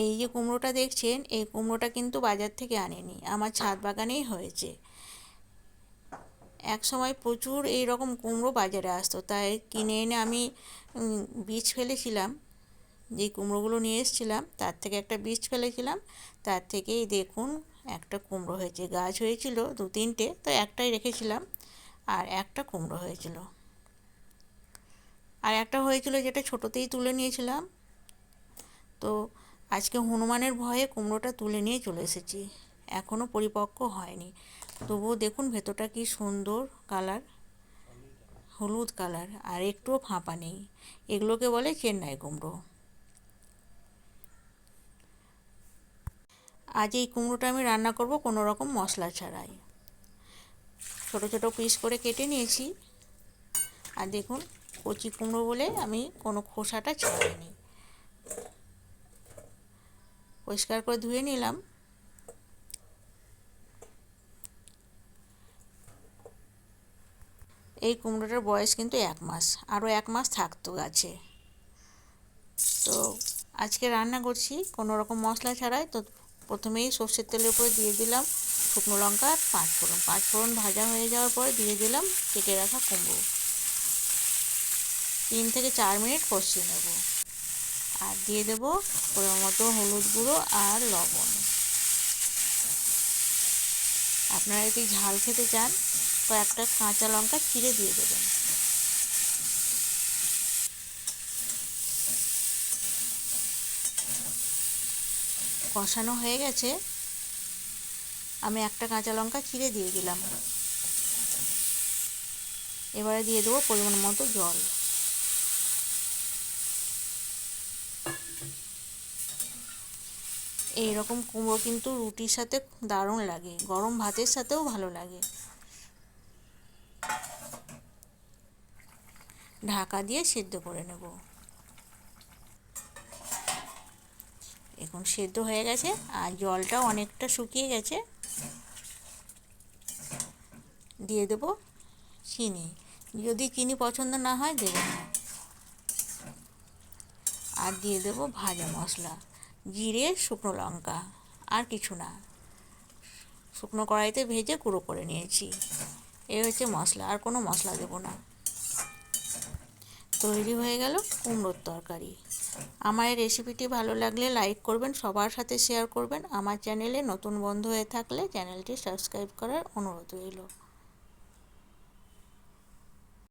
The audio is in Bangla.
এই যে কুমড়োটা দেখছেন, এই কুমড়োটা কিন্তু বাজার থেকে আনেনি, আমার ছাদ বাগানেই হয়েছে। এক সময় প্রচুর এই রকম কুমড়ো বাজারে আসতো, তাই কিনে এনে আমি বীজ ফেলেছিলাম যে কুমড়োগুলো নিয়ে এসেছিলাম, তার থেকে একটা বীজ ফেলেছিলাম, তার থেকেই দেখুন একটা কুমড়ো হয়েছে, গাছ হয়েছিল দু তিনটে, তো একটাই রেখেছিলাম, আর একটা কুমড়ো হয়েছিল। আর একটা হয়েছিল যেটা ছোটোতেই তুলে নিয়েছিলাম, তো আজকে হনুমানের ভয়ে কুমড়োটা তুলে নিয়ে চলে এসেছি। এখনও পরিপক্ক হয়নি। তবুও দেখুন ভেতরটা কি সুন্দর কালার, হলুদ কালার, আর একটুও ফাঁপা নেই। এগুলোকে বলে চেন্নাই কুমড়ো। আজ এই কুমড়োটা আমি রান্না করব কোনো রকম মশলা ছাড়াই। ছোট ছোট পিস করে কেটে নিয়েছি। আর দেখুন কচি কুমড়ো বলে আমি কোনো খোসাটা ছাড়াইনি পরিষ্কার করে ধুয়ে নিলাম। এই কুমড়োটার বয়স কিন্তু এক মাস, আরও এক মাস থাকতো গাছে। তো আজকে রান্না করছি, কোনো রকম মশলা ছাড়াই। তো প্রথমেই সর্ষের তেলের উপরে দিয়ে দিলাম শুকনো লঙ্কা আর পাঁচ ফোড়ন। পাঁচ ফোড়ন ভাজা হয়ে যাওয়ার পরে দিয়ে দিলাম কেটে রাখা কুমড়ো। তিন থেকে চার মিনিট কষিয়ে নেব। আর দিয়ে দেব পরিমাণ মতো হলুদ গুঁড়ো আর লবণ। আপনারা যদি ঝাল খেতে চান, কয়েকটা কাঁচা লঙ্কা চিড়ে দিয়ে দেবেন। কষানো হয়ে গেছে। আমি একটা কাঁচা লঙ্কা চিড়ে দিয়ে দিলাম। এবারে দিয়ে দেবো পরিমাণ মতো জল। এই রকম কুমড়ো কিন্তু রুটির সাথে দারুণ লাগে। গরম ভাতের সাথেও ভালো লাগে। ঢাকা দিয়ে সিদ্ধ করে নেব। এখন সেদ্ধ হয়ে গেছে আর জলটাও অনেকটা শুকিয়ে গেছে। দিয়ে দেব চিনি। যদি চিনি পছন্দ না হয় দেবেন। না আর দিয়ে দেব ভাজা মশলা। জিরে, শুকনো লঙ্কা, আর কিছু না। শুকনো কড়াইতে ভেজে গুঁড়ো করে নিয়েছি। এই হচ্ছে মশলা, আর কোনো মশলা দেবো না। তৈরি হয়ে গেল কুমড়োর তরকারি। আমার এই রেসিপিটি ভালো লাগলে লাইক করবেন, সবার সাথে শেয়ার করবেন। আমার চ্যানেলে নতুন বন্ধু হয়ে থাকলে চ্যানেলটি সাবস্ক্রাইব করার অনুরোধ রইল।